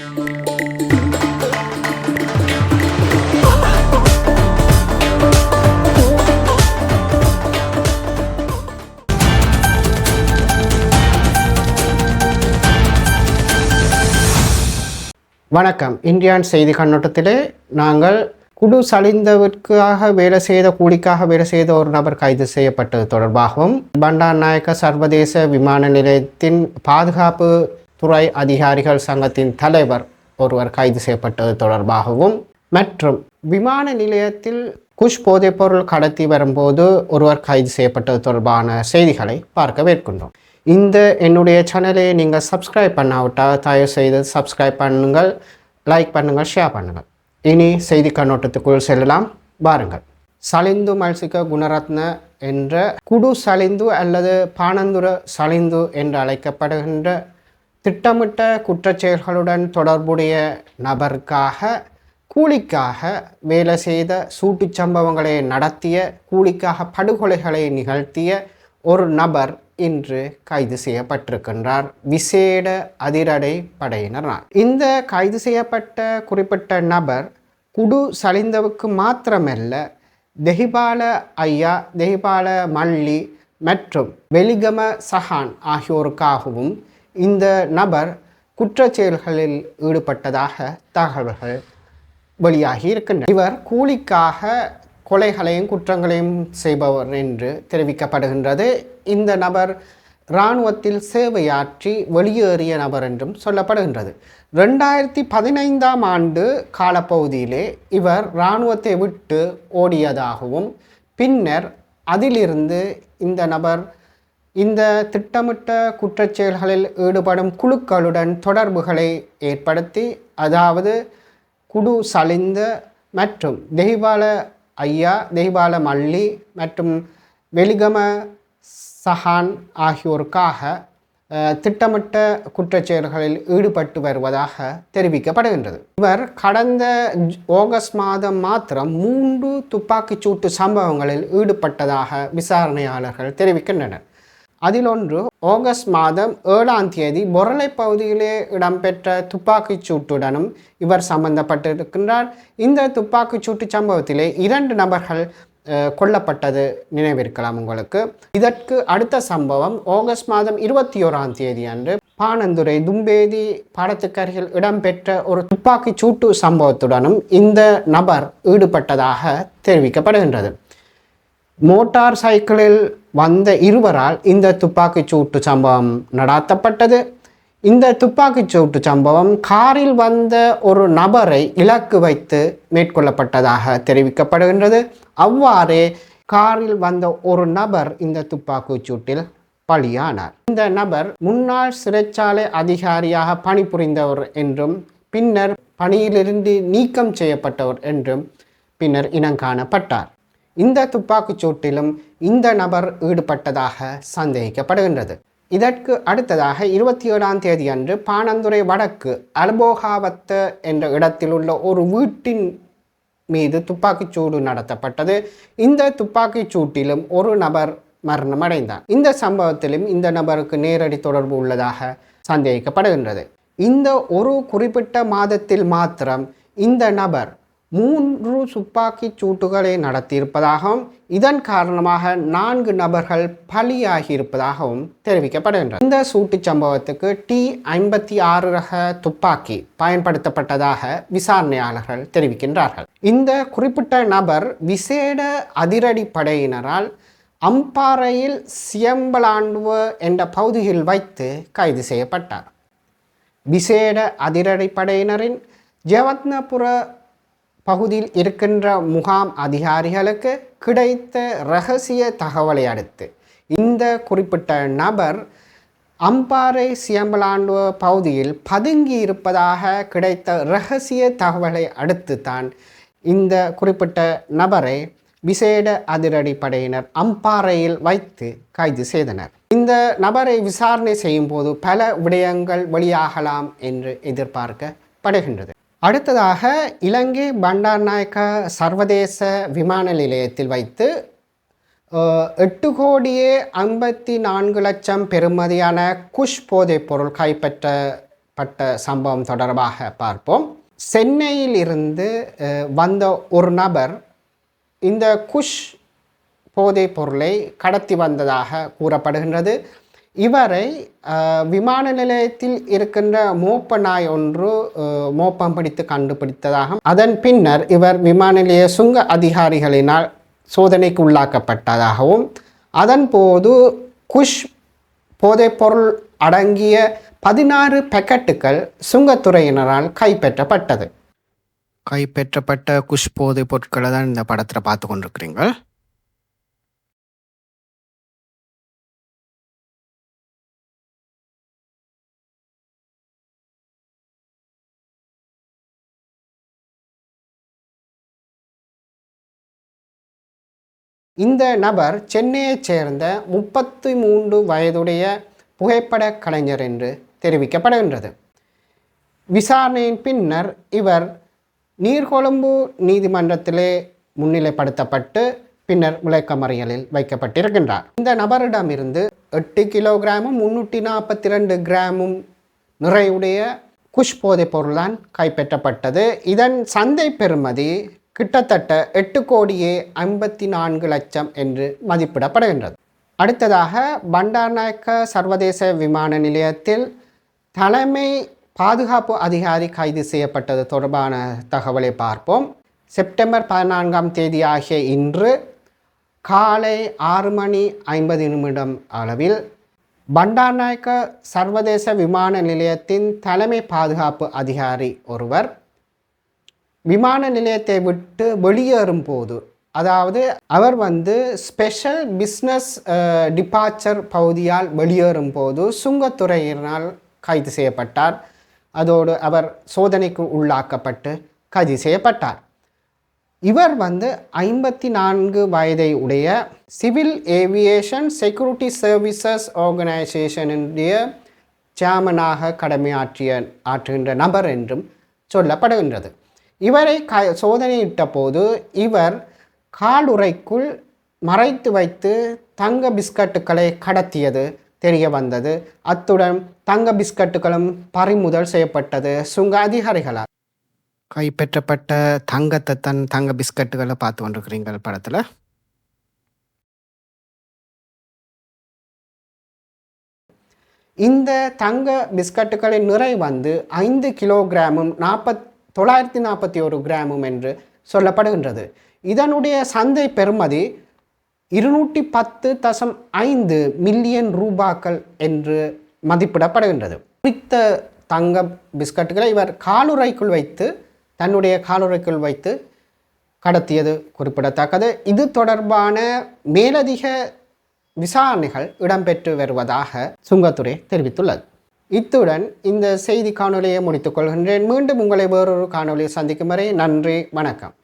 வணக்கம். இந்தியான் செய்தி கண்ணோட்டத்திலே நாங்கள் குடு சலிந்தவிற்காக வேலை செய்த கூலிக்காக வேலை செய்த ஒரு நபர் கைது செய்யப்பட்டது தொடர்பாகவும் பண்டார் நாயக்க சர்வதேச விமான நிலையத்தின் பாதுகாப்பு துறை அதிகாரிகள் சங்கத்தின் தலைவர் ஒருவர் கைது செய்யப்பட்டது தொடர்பாகவும் மற்றும் விமான நிலையத்தில் குஷ் போதைப்பொருள் கடத்தி வரும்போது ஒருவர் கைது செய்யப்பட்டது தொடர்பான செய்திகளை பார்க்க மேற்கொண்டோம். இந்த என்னுடைய சேனலை நீங்கள் சப்ஸ்கிரைப் பண்ணாவிட்டால் தயவு செய்து சப்ஸ்கிரைப் பண்ணுங்கள் லைக் பண்ணுங்கள் ஷேர் பண்ணுங்கள். இனி செய்தி கண்ணோட்டத்துக்குள் செல்லலாம். பாருங்கள் சலிந்து மல்சிக குணரத்ன என்ற குடு சலிந்து அல்லது பானந்துர சலிந்து என்று அழைக்கப்படுகின்ற திட்டமிட்ட குற்றச்செயல்களுடன் தொடர்புடைய நபருக்காக கூலிக்காக வேலை செய்த சூட்டு சம்பவங்களை நடத்திய கூலிக்காக படுகொலைகளை நிகழ்த்திய ஒரு நபர் இன்று கைது செய்யப்பட்டிருக்கின்றார். விசேட அதிரடை படையினரால். இந்த கைது செய்யப்பட்ட குறிப்பிட்ட நபர் குடு சலிந்தவுக்கு மாத்திரமல்ல தெஹிபால ஐயா தெஹிபால மல்லி மற்றும் வெலிகம சஹான் ஆகியோருக்காகவும் இந்த நபர் குற்றச் செயல்களில் ஈடுபட்டதாக தகவல்கள் வெளியாகி இருக்கின்றன. இவர் கூலிக்காக கொலைகளையும் குற்றங்களையும் செய்பவர் என்று தெரிவிக்கப்படுகின்றது. இந்த நபர் இராணுவத்தில் சேவையாற்றி வெளியேறிய நபர் என்றும் சொல்லப்படுகின்றது. ரெண்டாயிரத்தி பதினைந்தாம் ஆண்டு காலப்பகுதியிலே இவர் இராணுவத்தை விட்டு ஓடியதாகவும் பின்னர் அதிலிருந்து இந்த நபர் இந்த திட்டமிட்ட குற்றச்செயல்களில் ஈடுபடும் குழுக்களுடன் தொடர்புகளை ஏற்படுத்தி அதாவது குடு சலிந்த மற்றும் தெய்வால ஐயா தெய்வால மல்லி மற்றும் வெலிகம சஹான் ஆகியோருக்காக திட்டமிட்ட குற்றச்செயல்களில் ஈடுபட்டு வருவதாக தெரிவிக்கப்படுகின்றது. இவர் கடந்த ஆகஸ்ட் மாதம் மாத்திரம் மூன்று துப்பாக்கிச் சூட்டு சம்பவங்களில் ஈடுபட்டதாக விசாரணையாளர்கள் தெரிவிக்கின்றனர். அதில் ஒன்று ஆகஸ்ட் மாதம் ஏழாம் தேதி பொருளை பகுதியிலே இடம்பெற்ற துப்பாக்கிச் சூட்டுடனும் இவர் சம்பந்தப்பட்டிருக்கின்றார். இந்த துப்பாக்கிச் சூட்டு சம்பவத்திலே இரண்டு நபர்கள் அஹ், கொல்லப்பட்டது நினைவிருக்கலாம் உங்களுக்கு. இதற்கு அடுத்த சம்பவம் ஆகஸ்ட் மாதம் இருபத்தி ஓராம் தேதி அன்று பானந்துரை தும்பேதி பாடத்துக்கு அருகில் இடம்பெற்ற ஒரு துப்பாக்கிச் சூட்டு சம்பவத்துடனும் இந்த நபர் ஈடுபட்டதாக தெரிவிக்கப்படுகின்றது. மோட்டார் சைக்கிளில் வந்த இருவரால் இந்த துப்பாக்கிச் சூட்டு சம்பவம் நடாத்தப்பட்டது. இந்த துப்பாக்கிச் சூட்டு சம்பவம் காரில் வந்த ஒரு நபரை இலக்கு வைத்து மேற்கொள்ளப்பட்டதாக தெரிவிக்கப்படுகின்றது. அவ்வாறே காரில் வந்த ஒரு நபர் இந்த துப்பாக்கிச் சூட்டில் பலியானார். இந்த நபர் முன்னாள் சிறைச்சாலை அதிகாரியாக பணிபுரிந்தவர் என்றும் பின்னர் பணியிலிருந்து நீக்கம் செய்யப்பட்டவர் என்றும் பின்னர் இனங்காணப்பட்டார் இந்த துப்பாக்கிச் சூட்டிலும் இந்த நபர் ஈடுபட்டதாக சந்தேகிக்கப்படுகின்றது. இதற்கு அடுத்ததாக இருபத்தி ஏழாம் தேதி அன்று பாணந்துறை வடக்கு அல்போகாவத்த என்ற இடத்தில் உள்ள ஒரு வீட்டின் மீது துப்பாக்கிச் சூடு நடத்தப்பட்டது. இந்த துப்பாக்கிச் சூட்டிலும் ஒரு நபர் மரணமடைந்தார். இந்த சம்பவத்திலும் இந்த நபருக்கு நேரடி தொடர்பு உள்ளதாக சந்தேகிக்கப்படுகின்றது. இந்த ஒரு குறிப்பிட்ட மாதத்தில் மாத்திரம் இந்த நபர் மூன்று துப்பாக்கிச் சூட்டுகளை நடத்தியிருப்பதாகவும் இதன் காரணமாக நான்கு நபர்கள் பலியாகி இருப்பதாகவும் இந்த சூட்டுச் சம்பவத்துக்கு டி ஐம்பத்தி ஆறு ரக துப்பாக்கி பயன்படுத்தப்பட்டதாக விசாரணையாளர்கள் தெரிவிக்கின்றார்கள். இந்த குறிப்பிட்ட நபர் விசேட அதிரடி படையினரால் அம்பாறையில் சியம்பலாண்டுவ என்ற பகுதியில் வைத்து கைது செய்யப்பட்டார். விசேட அதிரடிப்படையினரின் ஜெவத்னபுர பகுதியில் இருக்கின்ற முகாம் அதிகாரிகளுக்கு கிடைத்த ரகசிய தகவலை அடுத்து இந்த குறிப்பிட்ட நபர் அம்பாறை சியம்பலாண்டுவ பகுதியில் பதுங்கி இருப்பதாக கிடைத்த ரகசிய தகவலை அடுத்து தான் இந்த குறிப்பிட்ட நபரை விசேட அதிரடி படையினர் அம்பாறையில் வைத்து கைது செய்தனர். இந்த நபரை விசாரணை செய்யும் போது பல விடயங்கள் வெளியாகலாம் என்று எதிர்பார்க்கப்படுகின்றது. அடுத்ததாக இலங்கை பண்டார் நாயக்கா சர்வதேச விமான நிலையத்தில் வைத்து எட்டு கோடியே ஐம்பத்தி நான்கு லட்சம் பெறுமதியான குஷ் போதைப் பொருள் கைப்பற்றப்பட்ட சம்பவம் தொடர்பாக பார்ப்போம். சென்னையில் இருந்து வந்த ஒரு நபர் இந்த குஷ் போதைப் பொருளை கடத்தி வந்ததாக கூறப்படுகின்றது. இவரை விமான நிலையத்தில் இருக்கின்ற மோப்ப நாய் ஒன்று மோப்பம் பிடித்து கண்டுபிடித்ததாகவும் அதன் பின்னர் இவர் விமான நிலைய சுங்க அதிகாரிகளினால் சோதனைக்கு உள்ளாக்கப்பட்டதாகவும் அதன் போது குஷ் போதைப்பொருள் அடங்கிய பதினாறு பேக்கெட்டுகள் சுங்கத்துறையினரால் கைப்பற்றப்பட்டது. கைப்பற்றப்பட்ட குஷ் போதைப் பொருட்களை தான் இந்த படத்தில் பார்த்து கொண்டிருக்கிறீங்க இந்த நபர் சென்னையைச் சேர்ந்த முப்பத்தி மூன்று வயதுடைய புகைப்பட கலைஞர் என்று தெரிவிக்கப்படுகின்றது. விசாரணையின் பின்னர் இவர் நீர்கொழும்பு நீதிமன்றத்திலே முன்னிலைப்படுத்தப்பட்டு பின்னர் விளக்கமறியலில் வைக்கப்பட்டிருக்கின்றார். இந்த நபரிடமிருந்து எட்டு கிலோகிராமும் முன்னூற்றி நாற்பத்தி ரெண்டு கிராமும் நிறையுடைய குஷ் போதைப் பொருள்தான் கைப்பற்றப்பட்டது. இதன் சந்தை பெறுமதி கிட்டத்தட்ட எட்டு கோடியே ஐம்பத்தி நான்கு லட்சம் என்று மதிப்பிடப்படுகின்றது. அடுத்ததாக பண்டார்நாயக்க சர்வதேச விமான நிலையத்தில் தலைமை பாதுகாப்பு அதிகாரி கைது செய்யப்பட்டது தொடர்பான தகவலை பார்ப்போம். செப்டம்பர் பதினான்காம் தேதி ஆகிய இன்று காலை ஆறு மணி ஐம்பது நிமிடம் அளவில் பண்டார்நாயக்க சர்வதேச விமான நிலையத்தின் தலைமை பாதுகாப்பு அதிகாரி ஒருவர் விமான நிலையத்தை விட்டு வெளியேறும் போது அதாவது அவர் வந்து ஸ்பெஷல் பிஸ்னஸ் டிபார்ச்சர் பகுதியால் வெளியேறும் போது சுங்கத்துறையினால் கைது செய்யப்பட்டார். அதோடு அவர் சோதனைக்கு உள்ளாக்கப்பட்டு கைது செய்யப்பட்டார். இவர் வந்து ஐம்பத்தி நான்கு வயதை உடைய சிவில் ஏவியேஷன் செக்யூரிட்டி சர்வீசஸ் ஆர்கனைசேஷனுடைய சேர்மனாக கடமையாற்றிய ஆற்றுகின்ற நபர் என்றும் சொல்லப்படுகின்றது. இவரை க சோதனையிட்ட போது இவர் காலுறைக்குள் மறைத்து வைத்து தங்க பிஸ்கட்டுகளை கடத்தியது தெரிய வந்தது. அத்துடன் தங்க பிஸ்கட்டுகளும் பறிமுதல் செய்யப்பட்டது சுங்க அதிகாரிகளால். கைப்பற்றப்பட்ட தங்கத்தை தன் தங்க பிஸ்கட்டுகளை பார்த்து கொண்டிருக்கிறீங்கள் படத்தில். இந்த தங்க பிஸ்கட்டுகளின் நிறை வந்து ஐந்து கிலோகிராமும் நாற்பத் தொள்ளாயிரத்தி நாற்பத்தி ஒரு கிராமும் என்று சொல்லப்படுகின்றது. இதனுடைய சந்தை பெறுமதி இருநூற்றி பத்து தசம் ஐந்து மில்லியன் ரூபாக்கள் என்று மதிப்பிடப்படுகின்றது. குறித்த தங்க பிஸ்கட்டுகளை இவர் காலுறைக்குள் வைத்து தன்னுடைய காலுறைக்குள் வைத்து கடத்தியது குறிப்பிடத்தக்கது. இது தொடர்பான மேலதிக விசாரணைகள் இடம்பெற்று வருவதாக சுங்கத்துறை தெரிவித்துள்ளது. இத்துடன் இந்த செய்தி காணொலியை முடித்துக் கொள்கின்றேன். மீண்டும் உங்களை வேறொரு காணொலியை சந்திக்கும் வரை நன்றி வணக்கம்.